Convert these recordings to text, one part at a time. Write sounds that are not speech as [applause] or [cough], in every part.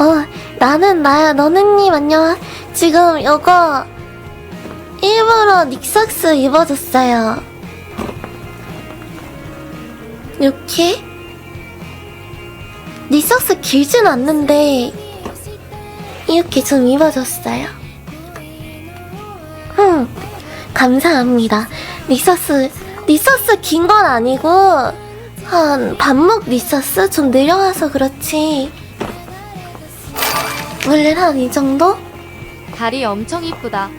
어, 나는 나야, 너는님 안녕. 지금 요거 일부러 닉삭스 입어줬어요. 이렇게 닉삭스 길진 않는데 이렇게 좀 입어줬어요. 음, 감사합니다. 닉삭스 닉삭스 긴 건 아니고 한 반목 닉삭스 좀 내려와서 그렇지. 원래 한 이 정도? 다리 엄청 이쁘다.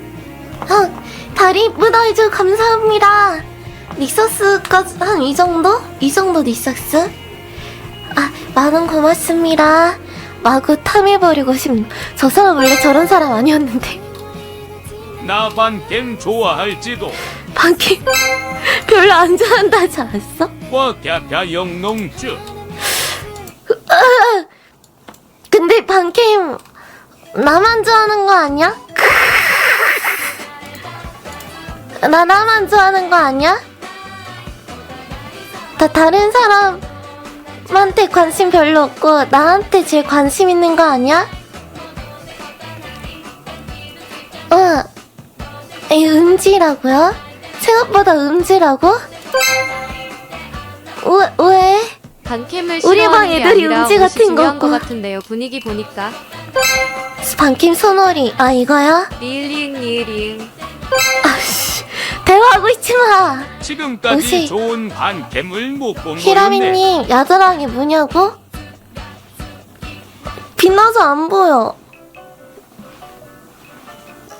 아, 다리 이쁘다 해줘 감사합니다. 닉서스가 한이 정도? 이 정도 닉서스? 아, 많은 고맙습니다. 마구 탐해버리고 싶. 저 사람 원래 저런 사람 아니었는데. 나 반캠 좋아할지도 방금 별로 안 좋아한다지 않았어? 와갸갸 영농주 근데 방캠 나만 좋아하는 거 아니야? 나 나만 좋아하는 거 아니야? 다 다른 사람한테 관심 별로 없고 나한테 제일 관심 있는 거 아니야? 응. 이 음지라고요? 생각보다 음지라고? 왜? 왜? 우리 싫어하는 방게 애들이 아니라 음지 같은 중요한 거고. 것 같은데요. 분위기 보니까 반캠 소놀이 아 이거야? 리을리응 리을리응. 아씨 대화하고 있지 마. 지금까지 옷이- 좋은 반캠을 못본 거였네 히라미님 야드랑이 뭐냐고? 빛나서 안 보여.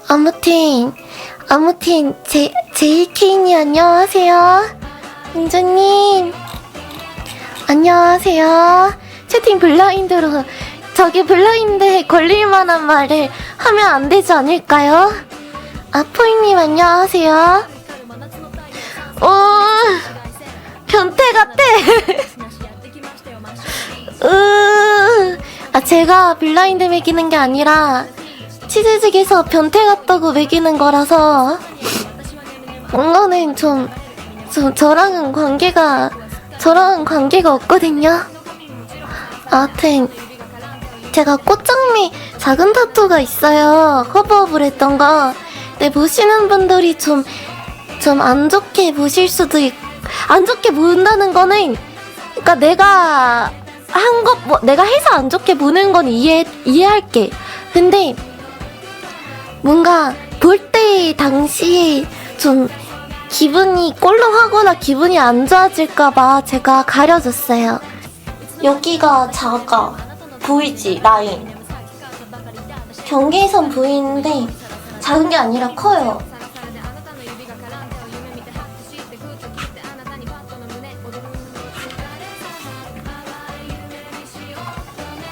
아무튼 아무튼 제 제이케이님 안녕하세요. 민주님 안녕하세요. 채팅 블라인드로 저기 블라인드에 걸릴 만한 말을 하면 안 되지 않을까요? 아포이님 안녕하세요. 오 변태 같아. [laughs] 으, 아 제가 블라인드 매기는 게 아니라 치즈직에서 변태 같다고 매기는 거라서 뭔가는 좀, 좀 저랑은 관계가 저랑은 관계가 없거든요. 아무튼 제가 꽃장미 작은 타투가 있어요. 커버업을 했던 거. 근데 보시는 분들이 좀 좀 안 좋게 보실 수도 있, 안 좋게 본다는 거는, 그러니까 내가 한 것, 뭐, 내가 해서 안 좋게 보는 건 이해, 이해할게. 근데, 뭔가 볼 때 당시에 좀 기분이 꼴렁하거나 기분이 안 좋아질까봐 제가 가려줬어요. 여기가 작아. 보이지, 라인. 경계선 보이는데, 작은 게 아니라 커요.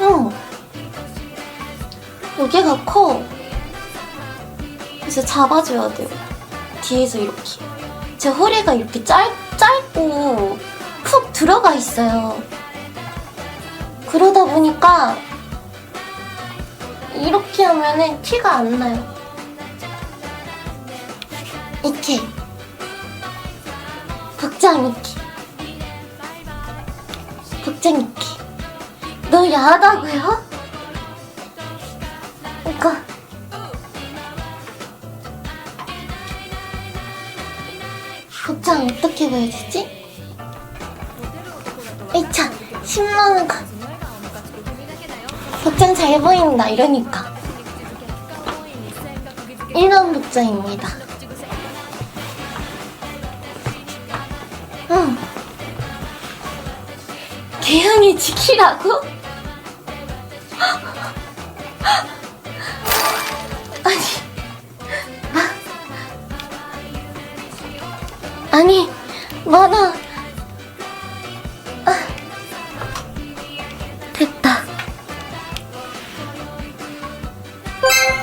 응. 여기가 커. 그래서 잡아줘야 돼요. 뒤에서 이렇게. 제 허리가 이렇게 짧, 짧고 푹 들어가 있어요. 그러다 보니까 이렇게 하면은 티가 안 나요. 이렇게. 복장 이렇게. 복장 이렇게. 너무 야하다고요? 이거 복장 어떻게 보여주지? 이차 10만원 가 복장 잘 보인다 이러니까 이런 복장입니다 응 개형이 지키라고? [laughs] 아니, 아, 아니, 만화.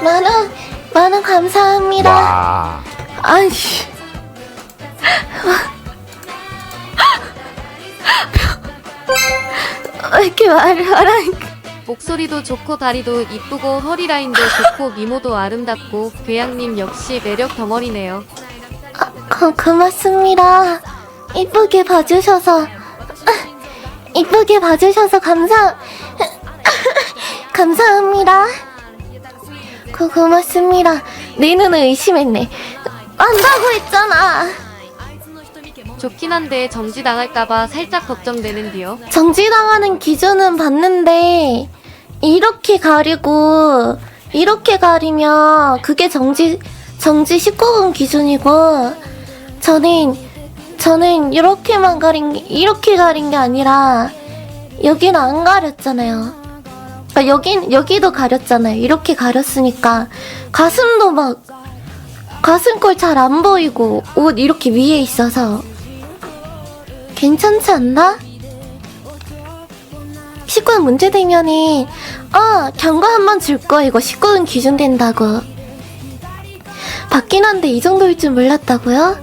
만원, 만원 감사합니다. 와 아니. 왜 이렇게 말을 하라니까. 목소리도 좋고 다리도 이쁘고 허리 라인도 좋고 미모도 아름답고 괴양님 역시 매력 덩어리네요. 고, 고맙습니다. 이쁘게 봐주셔서, 이쁘게 봐주셔서 감사, [laughs] 감사합니다. 고, 고맙습니다. 내 눈을 의심했네. 안다고 했잖아. 좋긴 한데 정지당할까봐 살짝 걱정되는데요. 정지당하는 기준은 봤는데 이렇게 가리고 이렇게 가리면 그게 정지 정지 19금 기준이고 저는 저는 이렇게만 가린 게 이렇게 가린 게 아니라 여기는 안 가렸잖아요. 그러니까 여긴 여기도 가렸잖아요. 이렇게 가렸으니까 가슴도 막 가슴골 잘 안 보이고 옷 이렇게 위에 있어서 괜찮지 않나? 19금 문제 되면은 아 경고 한번 줄 거 이거 19금 기준 된다고 받긴 한데 이 정도일 줄 몰랐다고요?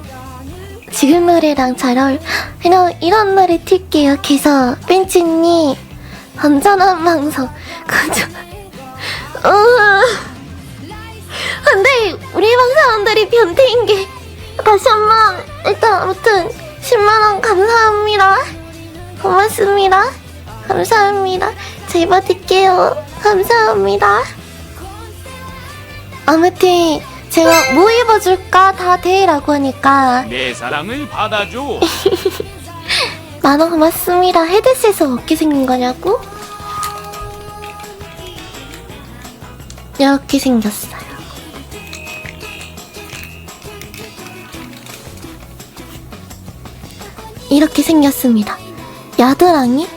지금 노래랑 잘 어울 그냥 이런 노래 틀게요 계속 벤치님 건전한 방송 건전 으 근데 우리 방 사람들이 변태인 게. 다시 한 번 일단 아무튼 10만 원 감사합니다. 고맙습니다. 감사합니다. 잘 받을게요. 감사합니다. 아무튼 제가 뭐 입어줄까? 다 돼라고 하니까. 내 사랑을 받아줘. [laughs] 만원 고맙습니다. 헤드셋은 어떻게 생긴 거냐고? 이렇게 생겼어요. 이렇게 생겼습니다. 야드랑이?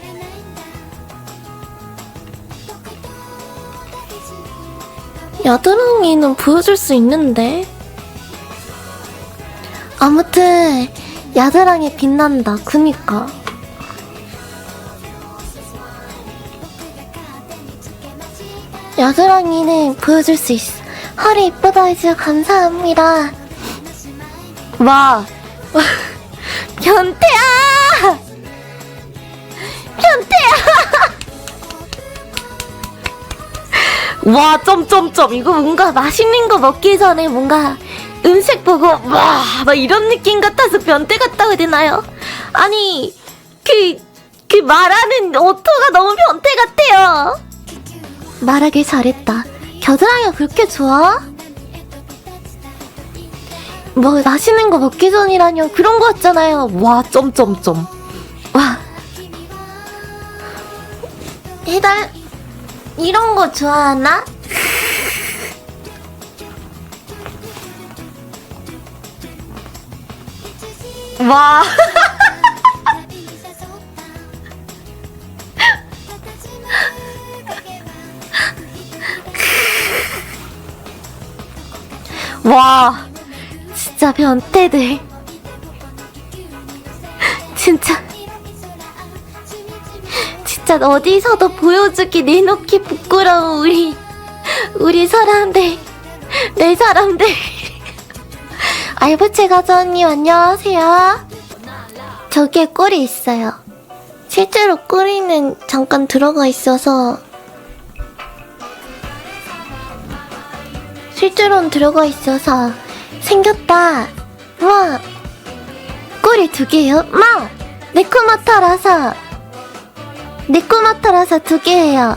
야드랑이는 보여줄 수 있는데. 아무튼 야드랑이 빛난다. 그니까. 야드랑이는 보여줄 수 있어. 허리 이쁘다 해주셔 감사합니다. 와. [laughs] 변태야! 변태야! [laughs] 와, 점점점. 이거 뭔가 맛있는 거 먹기 전에 뭔가 음식 보고, 와, 막 이런 느낌 같아서 변태 같다고 해야 되나요? 아니, 그, 그 말하는 오토가 너무 변태 같아요. 말하길 잘했다. 겨드랑이가 그렇게 좋아? 뭐, 맛있는 거 먹기 전이라뇨. 그런 거 같잖아요. 와, 점점점. 와. 해달, 이런 거 좋아하나? 와. 와. 진짜 변태들. 진짜. 진짜 어디서도 보여주기 내놓기 부끄러운 우리. 우리 사람들. 내 사람들. 알부채 가져언님 안녕하세요. 저기에 꿀이 있어요. 실제로 꿀이는 잠깐 들어가 있어서 실제로는 들어가 있어서 생겼다. 와, 꿀이 두 개요? 마, 네코마타라서 네코마타라서 두 개예요.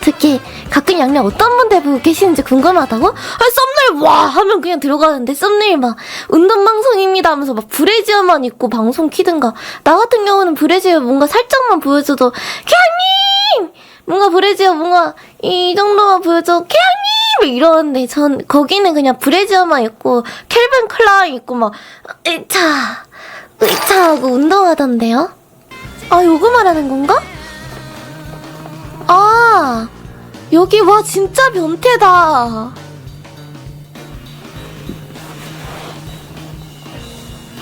두 개. 가끔 양념 어떤 분들 보고 계시는지 궁금하다고? 아, 썸네일 와 하면 그냥 들어가는데 썸네일 막 운동 방송입니다 하면서 막 브래지어만 입고 방송 키든가. 나 같은 경우는 브래지어 뭔가 살짝만 보여줘도 케아님 뭔가 브래지어 뭔가 이 정도만 보여줘 막 이러는데 전 거기는 그냥 브래지어만 입고 켈빈 클라인 입고 막 으차 으차 하고 운동하던데요? 아 요거 말하는 건가? 아 여기 와 진짜 변태다.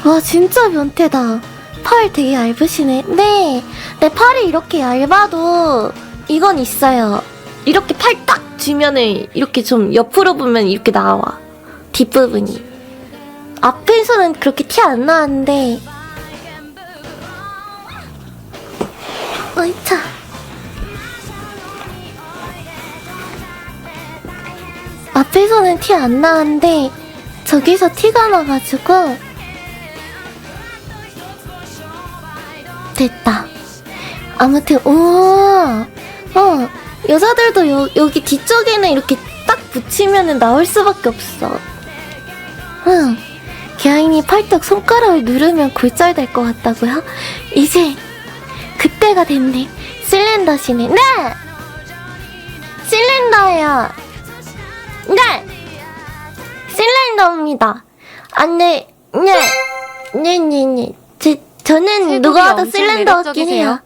와 진짜 변태다. 팔 되게 얇으시네. 네, 내 팔이 이렇게 얇아도 이건 있어요. 이렇게 팔 딱 쥐면은 이렇게 좀 옆으로 보면 이렇게 나와. 뒷부분이. 앞에서는 그렇게 티 안 나는데. 어이차 앞에서는 티 안 나는데 저기서 티가 나가지고 됐다 아무튼 오, 어, 여자들도 요, 여기 뒤쪽에는 이렇게 딱 붙이면은 나올 수밖에 없어. 응. 개아인이 팔뚝 손가락을 누르면 골절 될 것 같다고요? 이제 그때가 됐네. 실린더시네. 네! 실린더예요. 네! 실린더입니다. 안 네, 네. 네, 네, 네. 제, 저는 쇄골이 누가 와도 엄청 실린더긴 해요. 매력적이세요.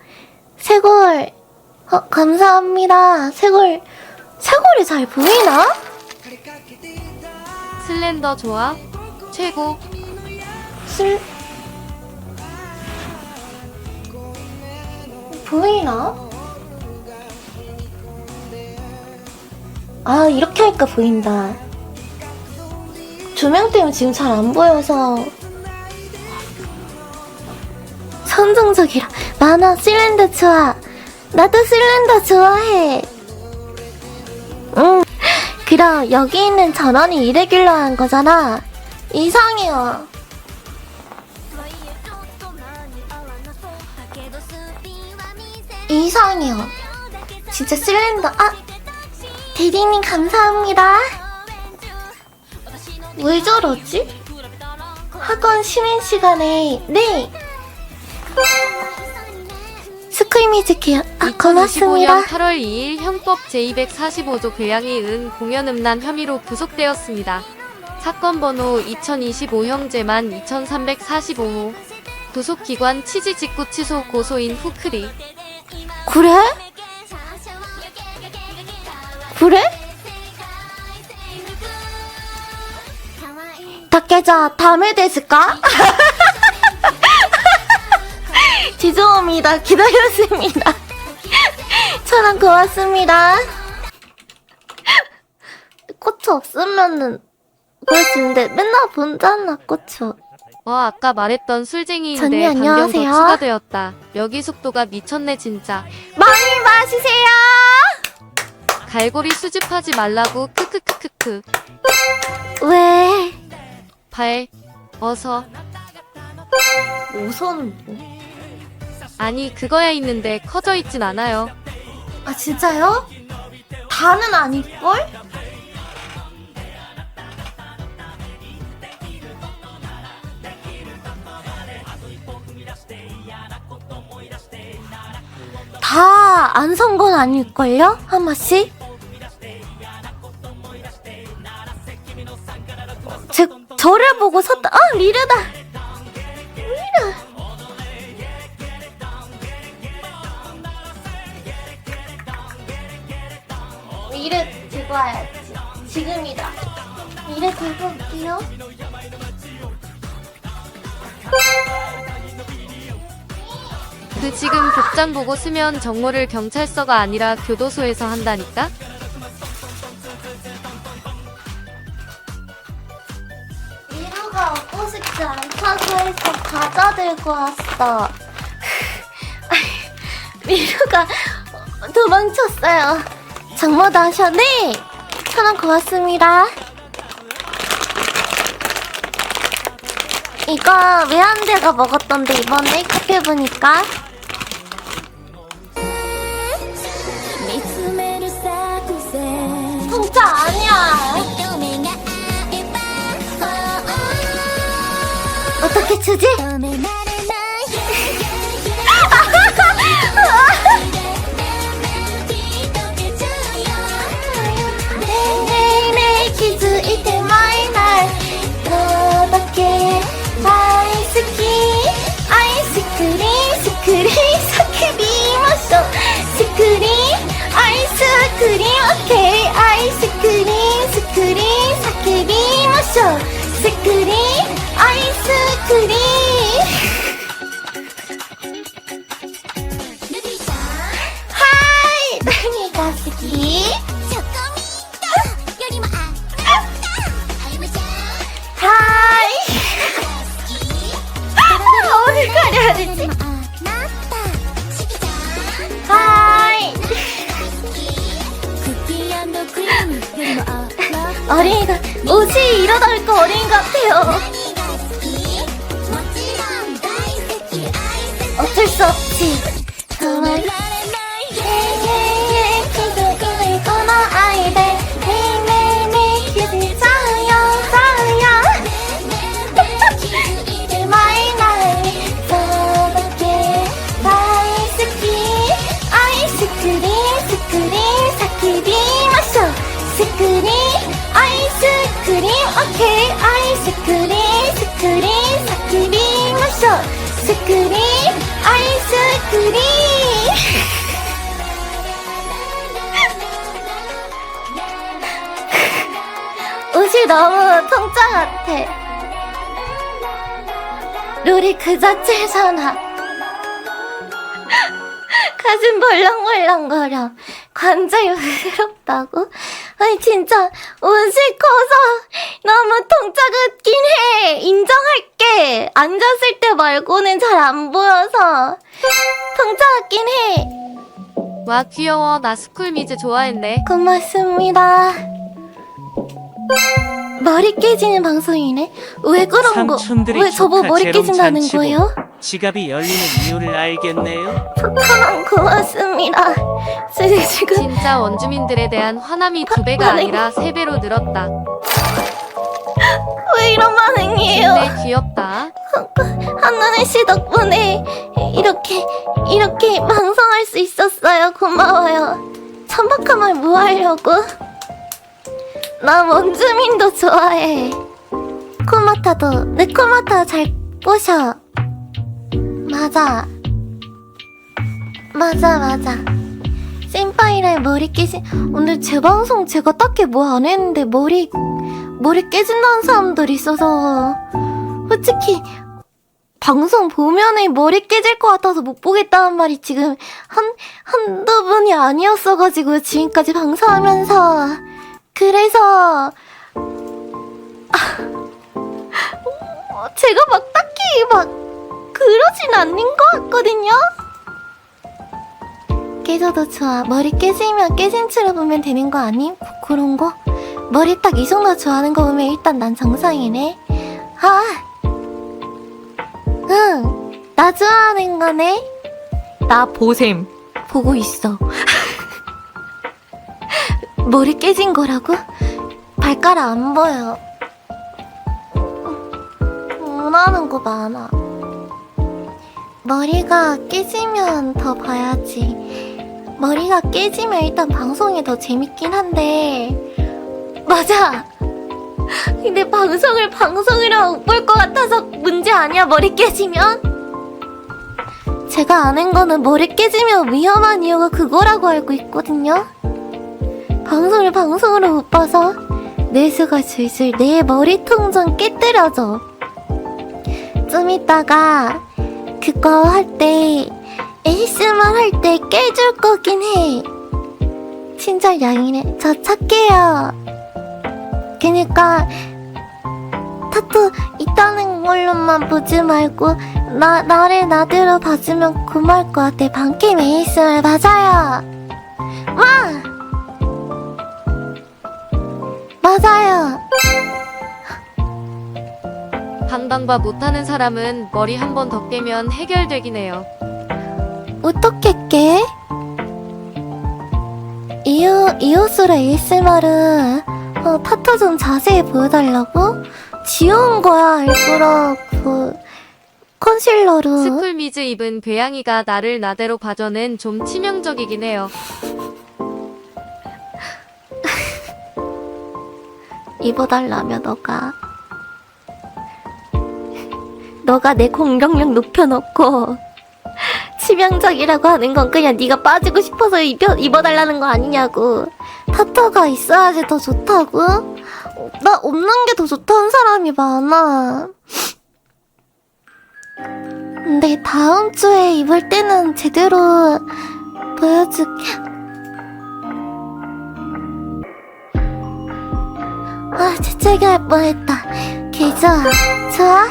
쇄골, 어, 감사합니다. 쇄골, 쇄골이 잘 보이나? 슬렌더 조합 최고. 슬, 보이나? 아, 이렇게 하니까 보인다. 조명 때문에 지금 잘 안 보여서. 선정적이라. 나나 실렌더 좋아. 나도 실렌더 좋아해. 응. 그럼 여기 있는 전원이 이레귤러한 거잖아. 이상해요. 이상해요. 진짜 실렌더. 아, 대리님 감사합니다. 왜 저러지? 학원 쉬는 시간에 네. 스크이미즈케요. 아 2025년 고맙습니다. 8월 2일 형법 제245조 괴양이 은 공연 음란 혐의로 구속되었습니다. 사건 번호 2025 형제만 2345호 구속기관 치지 직구 취소 고소인 후크리 그래? 그래? 다케자 다음에 됐을까? [laughs] 죄송합니다. 기다렸습니다. [laughs] 천원 고맙습니다. 꽃이 없으면은 있는데 맨날 본잖아 꽃이. 어 아까 말했던 술쟁이인데 전님, 더 안녕하세요. 추가되었다. 여기 속도가 미쳤네 진짜. 많이 마시세요. 갈고리 수집하지 말라고 크크크크크. 왜? 발 어서 우선 아니 그거야 있는데 커져 있진 않아요. 아 진짜요? 다는 아닐걸? 다 안 선 건 아닐걸요? 한 번씩? 보고 섰다. 아, 리르다. 리르. 이래 들고 와야지. 지금이다. 이래 들고 올게요. 그 지금 복장 보고 쓰면 정모를 경찰서가 아니라 교도소에서 한다니까? 갖고 왔어. [laughs] 미루가 도망쳤어요. 장모도 하셨네. 천원 고맙습니다. 이거 외한대가 먹었던데 이번에 카페 보니까 진짜 아니야. 어떻게 주지? そっち止まらいくこの愛で黎に気づいたよよ手前ないけ大好き愛スクリーンスクリーン叫びましょうスクリーンアイスクリーンオッケーアイスクリーンスクリーン叫びましょうスクリーン 크림 옷이 너무 통짜 같아 룰이 그 자체잖아 가슴 벌렁벌렁거려. 관절이 부럽다고? [laughs] 아니 진짜 옷이 커서 너무 통짜 같긴 해. 인정할게. 앉았을 때 말고는 잘 안 보여서 통짜 같긴 해. 와 귀여워. 나 스쿨미즈 좋아했네. 고맙습니다 머리 깨지는 방송이네 왜 그런 거 삼촌들이 왜 저보 조카 머리 재롱 깨진다는 잔치고 거예요? 지갑이 열리는 이유를 알겠네요. 폭탄 고맙습니다 지금 진짜 원주민들에 대한 화남이 두 배가 아니라 세 배로 늘었다. 왜 이런 반응이에요 근데 귀엽다. 한나는 씨 덕분에 이렇게 이렇게 방송할 수 있었어요. 고마워요. 천박한 말 뭐 하려고? 나 원주민도 좋아해. 코마타도 내 코마타 잘 꼬셔. 맞아. 맞아 맞아. 센파이랑 머리 깨진 오늘 제 방송 제가 딱히 뭐 안 했는데 머리 머리 깨진다는 사람들 있어서 솔직히 방송 보면은 머리 깨질 것 같아서 못 보겠다는 말이 지금 한, 한두 분이 아니었어가지고 지금까지 방송하면서. 그래서, 아, 어, 제가 막 딱히 막 그러진 않는 것 같거든요? 깨져도 좋아. 머리 깨지면 깨진 채로 보면 되는 거 아님? 그런 거? 머리 딱 이 정도 좋아하는 거 보면 일단 난 정상이네. 아! 응, 나 좋아하는 거네. 나 보셈. 보고 있어. 머리 깨진 거라고? 발가락 안 보여. 원하는 거 많아. 머리가 깨지면 더 봐야지. 머리가 깨지면 일단 방송이 더 재밌긴 한데. 맞아! 근데 방송을 방송이라 못 볼 것 같아서 문제 아니야, 머리 깨지면? 제가 아는 거는 머리 깨지면 위험한 이유가 그거라고 알고 있거든요. 방송을 방송으로 못 봐서 뇌수가 슬슬 내 머리통 좀 깨뜨려져. 좀 이따가 그거 할 때 ASMR 할 때 깨줄 거긴 해. 친절 양이네. 저 찾게요. 그니까 타투 있다는 걸로만 보지 말고 나 나를 나대로 봐주면 고마울 것 같아. 방캠 ASMR 맞아요. 와 맞아요. 방방바 못하는 사람은 머리 한 번 더 깨면 해결되긴 해요. 어떻게 깨? 이오 이오스라 ASMR은 어, 타투 좀 자세히 보여달라고? 지운 거야 일부러 그 컨실러로. 스쿨미즈 입은 괴양이가 나를 나대로 봐줘는 좀 치명적이긴 해요. 입어달라며 너가. [laughs] 너가 내 공격력 높여놓고 치명적이라고 하는 건 그냥 네가 빠지고 싶어서 입혀, 입어달라는 거 아니냐고. 타투가 있어야지 더 좋다고? 어, 나 없는 게 더 좋다는 사람이 많아. 근데 다음 주에 입을 때는 제대로 보여줄게 아, 재채기 할 뻔했다. 개 좋아. 좋아?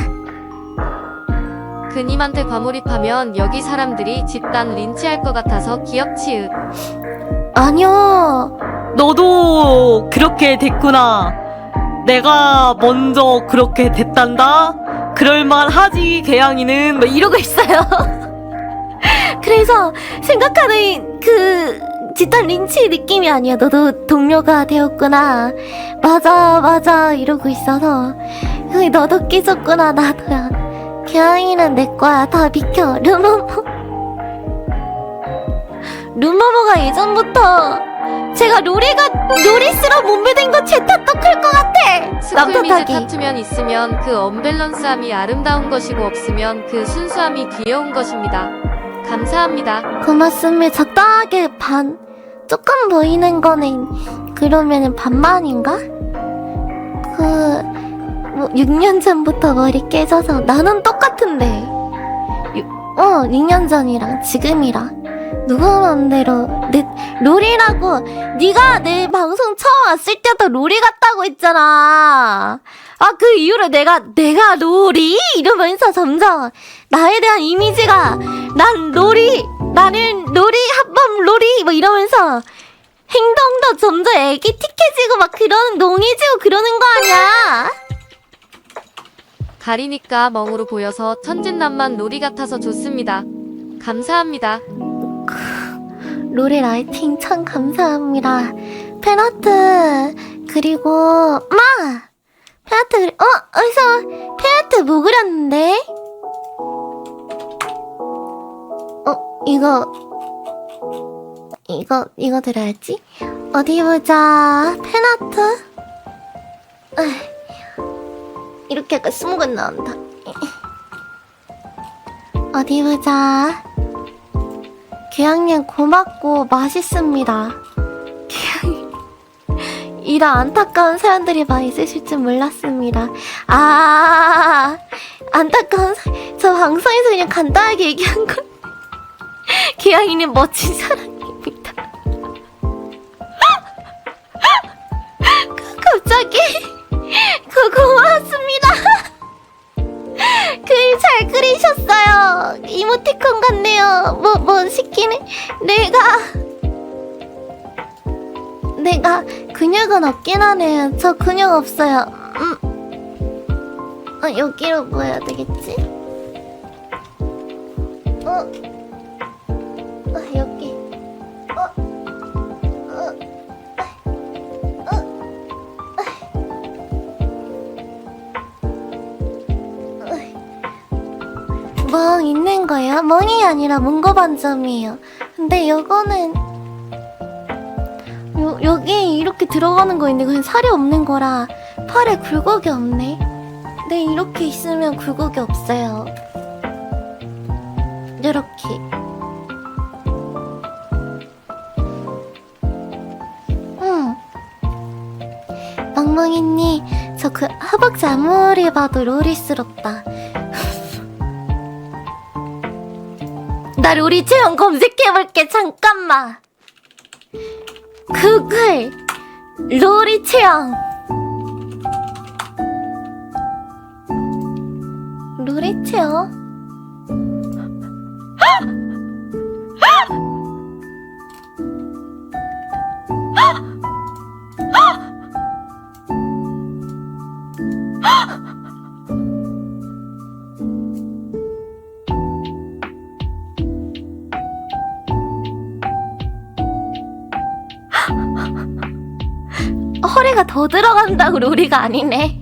그님한테 과몰입하면 여기 사람들이 집단 린치할 것 같아서 기억치읓. 아니요. 너도 그렇게 됐구나. 내가 먼저 그렇게 됐단다. 그럴만 하지, 개양이는. 뭐 이러고 있어요. [laughs] 그래서 생각하는 그 집단 린치 느낌이 아니야. 너도 동료가 되었구나. 맞아, 맞아. 이러고 있어서. 그 너도 깨졌구나. 나도야. 개양이는 내 거야. 다 비켜. 루모모. 루모모가 예전부터 제가 로리가 로리스로 몸매된 거제 탓도 클것 같아. 스쿨미즈 납득하기. 타투면 있으면 그 언밸런스함이 아름다운 것이고 없으면 그 순수함이 귀여운 것입니다. 감사합니다. 고맙습니다. 적당하게 반 조금 보이는 거는 그러면은 반만인가? 그 뭐, 6년 전부터 머리 깨져서 나는 똑같은데. 유- 어, 6년 전이랑 지금이랑 누구 맘대로 내 롤이라고 네가 내 방송 처음 왔을 때도 롤이 같다고 했잖아. 아 그 이후로 내가 내가 롤이 이러면서 점점 나에 대한 이미지가 난 롤이 나는 롤이 한번 롤이 뭐 이러면서 행동도 점점 애기틱해지고 막 그러는 농해지고 그러는 거 아니야? 가리니까 멍으로 보여서 천진난만 놀이 같아서 좋습니다. 감사합니다. 롤의 라이팅 참 감사합니다. 팬아트 그리고 마 팬아트 그리- 어 어디서 팬아트 뭐 그렸는데? 이거 이거 이거 드려야지. 어디 보자 팬아트. 이렇게 약간 스무근 나온다. 어디 보자. 교양님 고맙고 맛있습니다. 이런 안타까운 사연들이 많이 있으실 줄 몰랐습니다. 아 안타까운 사... 저 방송에서 그냥 간단하게 얘기한 건 교양이는 멋진 사람입니다. 갑자기 그 고맙습니다. 글 잘 그리셨어요. 이모티콘 같네요. 뭐, 뭐 시키네? 내가. 내가 근육은 없긴 하네요. 저 근육 없어요. 음. 어, 여기로 뭐 해야 되겠지? 어? 어, 거예요? 멍이 아니라 문고 반점이에요. 근데 요거는 요, 여기 이렇게 들어가는 거 있는데 그냥 살이 없는 거라 팔에 굴곡이 없네. 근데 이렇게 있으면 굴곡이 없어요. 이렇게. 응. 멍멍이니 저그 허벅지 아무리 봐도 로리스럽다. 나 로리 체형 검색해볼게 잠깐만. 구글 로리 체형 로리 체형 더 들어간다고 로리가 아니네